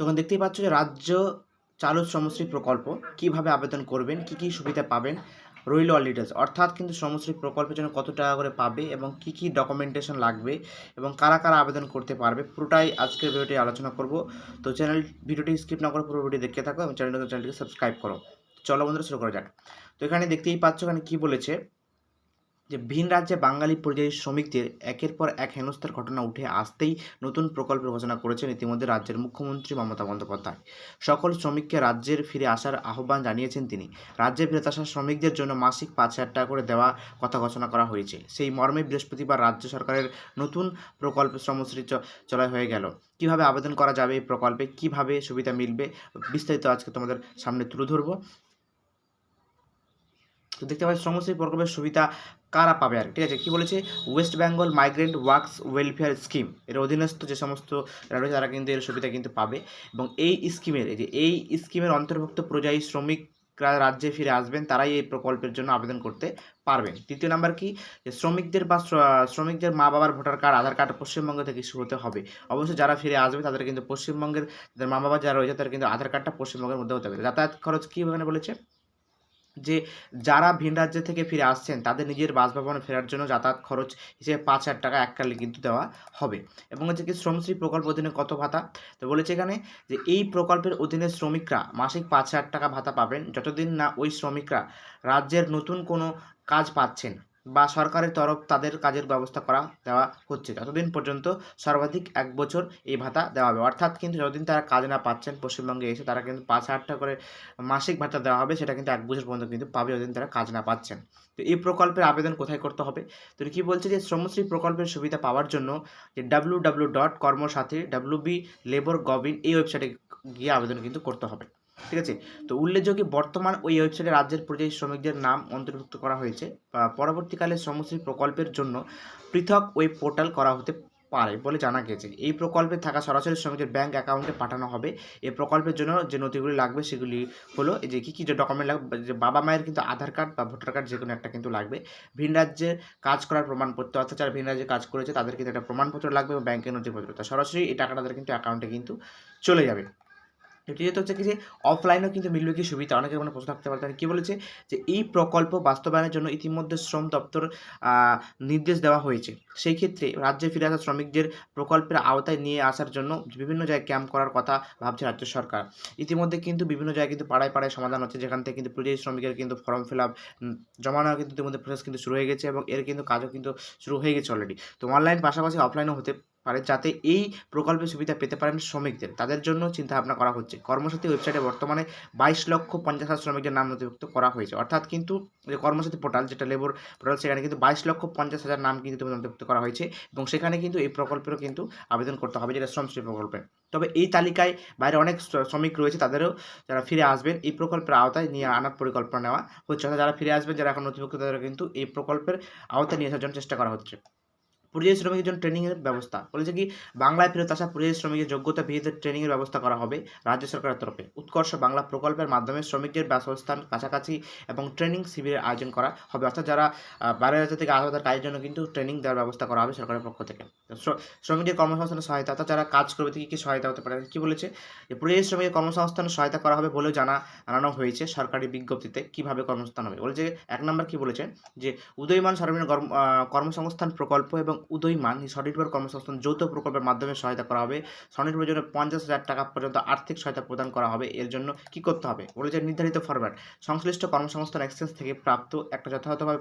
তখন দেখতেই পাচ্ছ যে রাজ্য চালু শ্রমশ্রী প্রকল্প কীভাবে আবেদন করবেন, কি কি সুবিধা পাবেন, রইল অল ডিটেলস অর্থাৎ কিন্তু শ্রমশ্রী প্রকল্পের জন্য কত টাকা করে পাবে এবং কি কি ডকুমেন্টেশন লাগবে এবং কারা কারা আবেদন করতে পারবে, পুরোটাই আজকের ভিডিওটি আলোচনা করব। তো চ্যানেল ভিডিওটি স্কিপ না করে পুরো ভিডিও দেখতে থাকো এবং চ্যানেলটি চ্যানেলটিকে সাবস্ক্রাইব করো। চলো বন্ধুরা শুরু করা যাক। তো এখানে দেখতেই পাচ্ছ এখানে কি বলেছে যে ভিন রাজ্যে বাঙালি পরিযায়ী শ্রমিকদের একের পর এক হেনস্থার ঘটনা উঠে আসতেই নতুন প্রকল্প ঘোষণা করেছেন ইতিমধ্যে রাজ্যের মুখ্যমন্ত্রী মমতা বন্দ্যোপাধ্যায়। সকল শ্রমিককে রাজ্যের ফিরে আসার আহ্বান জানিয়েছেন তিনি। রাজ্যে ফিরে আসা শ্রমিকদের জন্য মাসিক পাঁচ হাজার টাকা করে দেওয়া কথা ঘোষণা করা হয়েছে। সেই মর্মে বৃহস্পতিবার রাজ্য সরকারের নতুন প্রকল্প শ্রমশ্রী চলায় হয়ে গেল। কীভাবে আবেদন করা যাবে এই প্রকল্পে? কীভাবে সুবিধা মিলবে? বিস্তারিত আজকে তোমাদের সামনে তুলে ধরবো। তো দেখতে পাচ্ছি শ্রমশ্রী প্রকল্পের সুবিধা কারা পাবে আর ঠিক আছে, কি বলেছে? West Bengal migrant works welfare scheme এর অধীনস্থ যে সমস্ত রয়েছে তারা কিন্তু এর সুবিধা কিন্তু পাবে এবং এই স্কিমের, এই যে এই স্কিমের অন্তর্ভুক্ত পরিযায়ী শ্রমিকরা রাজ্যে ফিরে আসবেন, তারাই এই প্রকল্পের জন্য আবেদন করতে পারবেন। তৃতীয় নাম্বার কি? যে শ্রমিকদের বা শ্রমিকদের মা বাবার voter card, Aadhaar card Paschimbanga থেকে ইস্যু হতে হবে। অবশ্যই যারা ফিরে আসবে তাদের কিন্তু পশ্চিমবঙ্গের মা বাবা যারা রয়েছে তাদের কিন্তু আধার কার্ডটা পশ্চিমবঙ্গের মধ্যে হতে হবে যাতায়াত খরচ কী এখানে বলেছে? যে যারা ভিন রাজ্য থেকে ফিরে আসছেন, তাদের নিজের বাসভবনে ফেরার জন্য যাতায়াত খরচ হিসেবে পাঁচ হাজার টাকা এককালে কিন্তু দেওয়া হবে। এবং হচ্ছে কি শ্রমশ্রী প্রকল্প অধীনে কত ভাতা? তো বলেছে এখানে যে এই প্রকল্পের অধীনে শ্রমিকরা মাসিক পাঁচ হাজার টাকা ভাতা পাবেন। যতদিন না ওই শ্রমিকরা রাজ্যের নতুন কোনো কাজ পাচ্ছেন বা সরকারের তরফ তাদের কাজের ব্যবস্থা করা দেওয়া হচ্ছে। ততদিন পর্যন্ত সর্বাধিক এক বছর এই ভাতা দেওয়া হবে। অর্থাৎ কিন্তু যতদিন তারা কাজ না পাচ্ছেন, পশ্চিমবঙ্গে এসে তারা কিন্তু পাঁচ হাজার টাকা করে মাসিক ভাতা দেওয়া হবে, সেটা কিন্তু এক বছর পর্যন্ত কিন্তু পাবে যতদিন তারা কাজ না পাচ্ছেন। তো এই প্রকল্পের আবেদন কোথায় করতে হবে? তো কি বলছে যে শ্রমশ্রী প্রকল্পের সুবিধা পাওয়ার জন্য যে W W dot Karmasathi W B labour gov in এই ওয়েবসাইটে গিয়ে আবেদন কিন্তু করতে হবে। ঠিক আছে? তো উল্লেখযোগ্য বর্তমান ওই ওয়েবসাইটে রাজ্যের পরিযায়ী শ্রমিকদের নাম অন্তর্ভুক্ত করা হয়েছে। পরবর্তীকালে শ্রমশ্রী প্রকল্পের জন্য পৃথক ওয়েব পোর্টাল করা হতে পারে বলে জানা গেছে। এই প্রকল্পে থাকা সরাসরি শ্রমিকদের ব্যাংক অ্যাকাউন্টে পাঠানো হবে। এই প্রকল্পের জন্য যে নথিগুলি লাগবে সেগুলি হলো যে কী কী যে ডকুমেন্ট লাগবে যে বাবা মায়ের কিন্তু আধার কার্ড বা ভোটার কার্ড যে কোনো একটা কিন্তু লাগবে। ভিন রাজ্যে কাজ করার প্রমাণপত্র, অর্থাৎ যারা ভিন রাজ্যে কাজ করেছে তাদের কিন্তু একটা প্রমাণপত্র লাগবে এবং ব্যাংকের নথিপত্র। তা সরাসরি এই টাকাটা তাদের কিন্তু অ্যাকাউন্টে কিন্তু চলে যাবে। যেহেতু হচ্ছে কি যে অফলাইনেও কিন্তু মিলবে কি সুবিধা? অনেকের মনে প্রশ্ন থাকতে পারে কী বলেছে যে এই প্রকল্প বাস্তবায়নের জন্য ইতিমধ্যে শ্রম দপ্তর নির্দেশ দেওয়া হয়েছে। সেই ক্ষেত্রে রাজ্যে ফিরে আসা শ্রমিকদের প্রকল্পের আওতায় নিয়ে আসার জন্য বিভিন্ন জায়গায় ক্যাম্প করার কথা ভাবছে রাজ্য সরকার। ইতিমধ্যে কিন্তু বিভিন্ন জায়গায় কিন্তু পাড়ায় পাড়ায় সমাধান হচ্ছে, যেখান থেকে কিন্তু পরিযায়ী শ্রমিকের কিন্তু ফর্ম ফিল আপ জমা নেওয়া কিন্তু ইতিমধ্যে প্রসেস কিন্তু শুরু হয়ে গেছে এবং এর কিন্তু কাজও কিন্তু শুরু হয়ে গেছে অলরেডি তো অনলাইন পাশাপাশি অফলাইনও হতে পারে যাতে এই প্রকল্পের সুবিধা পেতে পারেন শ্রমিকদের। তাদের জন্য চিন্তা ভাবনা করা হচ্ছে। কর্মসাথী ওয়েবসাইটে বর্তমানে বাইশ লক্ষ পঞ্চাশ হাজার শ্রমিকদের নাম নথিভুক্ত করা হয়েছে। অর্থাৎ কিন্তু যে কর্মসাথী পোর্টাল, যেটা লেবর পোর্টাল, সেখানে কিন্তু বাইশ লক্ষ পঞ্চাশ হাজার নাম কিন্তু নথিভুক্ত করা হয়েছে এবং সেখানে কিন্তু এই প্রকল্পেরও কিন্তু আবেদন করতে হবে, যেটা শ্রমশ্রী প্রকল্পে। তবে এই তালিকায় বাইরে অনেক শ্রমিক রয়েছে, তাদেরও যারা ফিরে আসবেন, এই প্রকল্পের আওতায় নিয়ে আনার পরিকল্পনা নেওয়া হচ্ছে। যারা ফিরে আসবেন, যারা এখন নথিভুক্ত তাদের কিন্তু এই প্রকল্পের আওতায় নিয়ে আসার জন্য চেষ্টা করা হচ্ছে। পরিযায়ী শ্রমিকের জন্য ট্রেনিংয়ের ব্যবস্থা। বলেছে কি, বাংলায় ফেরত আসা পরিযায়ী শ্রমিকের যোগ্যতা ভিত্তিতে ট্রেনিংয়ের ব্যবস্থা করা হবে রাজ্য সরকারের তরফে। উৎকর্ষ বাংলা প্রকল্পের মাধ্যমে শ্রমিকদের বাসস্থান কাছাকাছি এবং ট্রেনিং শিবিরের আয়োজন করা হবে। অর্থাৎ যারা বাইরে রাজ্য থেকে আসবে তার কাজের জন্য কিন্তু ট্রেনিং দেওয়ার ব্যবস্থা করা হবে সরকারের পক্ষ থেকে। শ্রমিকদের কর্মসংস্থানের সহায়তা অর্থাৎ যারা কাজ করবে থেকে কী সহায়তা হতে পারে? কি বলেছে? যে পরিযায়ী শ্রমিকের কর্মসংস্থানের সহায়তা করা হবে বলেও জানা, জানানো হয়েছে সরকারি বিজ্ঞপ্তিতে কীভাবে কর্মসংস্থান হবে। বলেছে এক নম্বর কি বলেছে? যে উদয়মান সর্বনিম্ন কর্মসংস্থান প্রকল্প এবং উদয়মান স্বনির্ভর কর্মসংস্থান যৌথ প্রকল্পের মাধ্যমে সহায়তা করা হবে। স্বনির্ভর জন্য পঞ্চাশ হাজার টাকা পর্যন্ত আর্থিক সহায়তা প্রদান করা হবে। এর জন্য কি করতে হবে? বলেছে নির্ধারিত ফরম্যাট সংশ্লিষ্ট কর্মসংস্থান এক্সচেঞ্জ থেকে প্রাপ্ত একটা যথাযথভাবে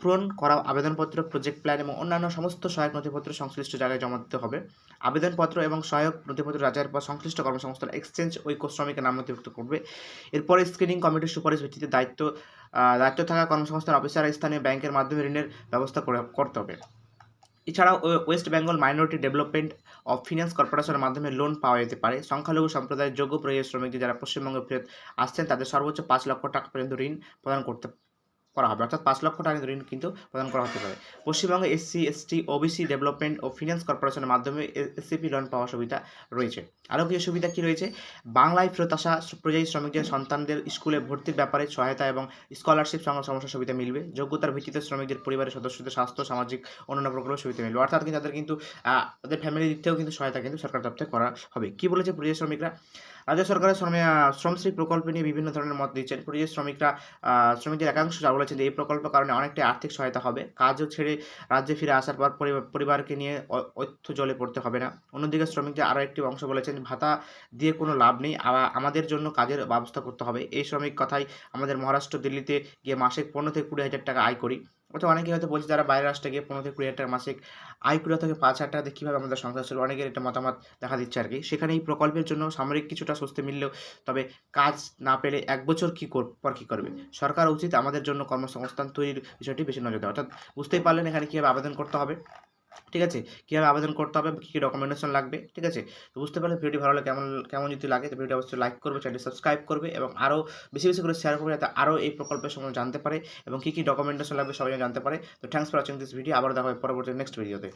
পূরণ করা আবেদনপত্র প্রজেক্ট প্ল্যান এবং অন্যান্য সমস্ত সহায়ক নথিপত্র সংশ্লিষ্ট জায়গায় জমা দিতে হবে। আবেদনপত্র এবং সহায়ক নথিপত্র রাজার পর সংশ্লিষ্ট কর্মসংস্থান এক্সচেঞ্জ ঐক্য শ্রমিকের নাম নথিভুক্ত করবে। এরপরে স্ক্রিনিং কমিটির সুপারিশ ভিত্তিতে দায়িত্ব দায়িত্ব থাকা কর্মসংস্থান অফিসার স্থানীয় ব্যাংকের মাধ্যমে ঋণের ব্যবস্থা করতে হবে। এছাড়াও West Bengal minority development of finance কর্পোরেশনের মাধ্যমে লোন পাওয়া যেতে পারে। সংখ্যালঘু সম্প্রদায়ের যোগ্য পরিযায়ী শ্রমিকদের যারা পশ্চিমবঙ্গে ফেরত আসছেন, তাদের সর্বোচ্চ পাঁচ লক্ষ টাকা পর্যন্ত ঋণ প্রদান করতে করা হবে। অর্থাৎ পাঁচ লক্ষ টাকা ঋণ কিন্তু প্রদান করা হতে পারে। পশ্চিমবঙ্গে এসসি, এসটি, ওবিসি, ডেভেলপমেন্ট ও ফিনান্স কর্পোরেশনের মাধ্যমে এসসিপি লোন পাওয়ার সুবিধা রয়েছে। আরও কিছু সুবিধা কি রয়েছে? বাংলায় ফেরত আসা পরিযায়ী শ্রমিকদের সন্তানদের স্কুলে ভর্তির ব্যাপারে সহায়তা এবং স্কলারশিপ সমস্যার সুবিধা মিলবে। যোগ্যতার ভিত্তিতে শ্রমিকদের পরিবারের সদস্যদের স্বাস্থ্য, সামাজিক অন্যান্য প্রকল্পের সুবিধা মিলবে। অর্থাৎ কিন্তু তাদের কিন্তু তাদের ফ্যামিলি দিক থেকেও কিন্তু সহায়তা কিন্তু সরকার থেকে করা হবে। কি বলেছে পরিযায়ী শ্রমিকরা? রাজ্য সরকারের শ্রমে শ্রমশ্রী প্রকল্প নিয়ে বিভিন্ন ধরনের মত দিচ্ছেন। পরিযায়ী শ্রমিকরা শ্রমিকদের একাংশ যা বলেছেন যে এই প্রকল্পের কারণে অনেকটাই আর্থিক সহায়তা হবে। কাজও ছেড়ে রাজ্যে ফিরে আসার পর পরিবারকে নিয়ে অর্থ জলে পড়তে হবে না। অন্যদিকে শ্রমিকদের আরও একটি অংশ বলেছেন, ভাতা দিয়ে কোনো লাভ নেই। আমাদের জন্য কাজের ব্যবস্থা করতে হবে। এই শ্রমিক কথাই আমাদের মহারাষ্ট্র, দিল্লিতে গিয়ে মাসে পনেরো থেকে কুড়ি হাজার টাকা আয় করি। অর্থাৎ অনেকে হয়তো বলছে যারা বাইরের রাষ্ট্রে গিয়ে পনেরো থেকে কুড়ি হাজার মাসিক আয় কুড়ি থেকে পাঁচ হাজার টাকাতে কীভাবে আমাদের সংসার চলবে, অনেকের একটা মতামত দেখা দিচ্ছে আর কি। সেখানে এই প্রকল্পের জন্য সামরিক কিছুটা স্বস্তি মিললেও, তবে কাজ না পেলে এক বছর কী কর, পর কী করবে? সরকার উচিত আমাদের জন্য কর্মসংস্থান তৈরির বিষয়টি বেশি নজর দেয় অর্থাৎ বুঝতেই পারলেন এখানে কীভাবে আবেদন করতে হবে। ঠিক আছে? কীভাবে আবেদন করতে হবে? কী কী ডকুমেন্টেশন লাগবে? ঠিক আছে? তো বুঝতে পারলে ভিডিওটি ভালো লাগে কেমন কেমন যদি লাগে, তো ভিডিও অবশ্যই লাইক করবে চ্যানেলটি সাবস্ক্রাইব করবে এবং আরও বেশি বেশি করে শেয়ার করবে যাতে আরও এই প্রকল্পের সময় জানতে পারে এবং কী কী ডকুমেন্টেশন লাগবে সবাই জানতে পারে। তো thanks for watching this video আবার দেখা হবে পরবর্তী নেক্সট ভিডিওতে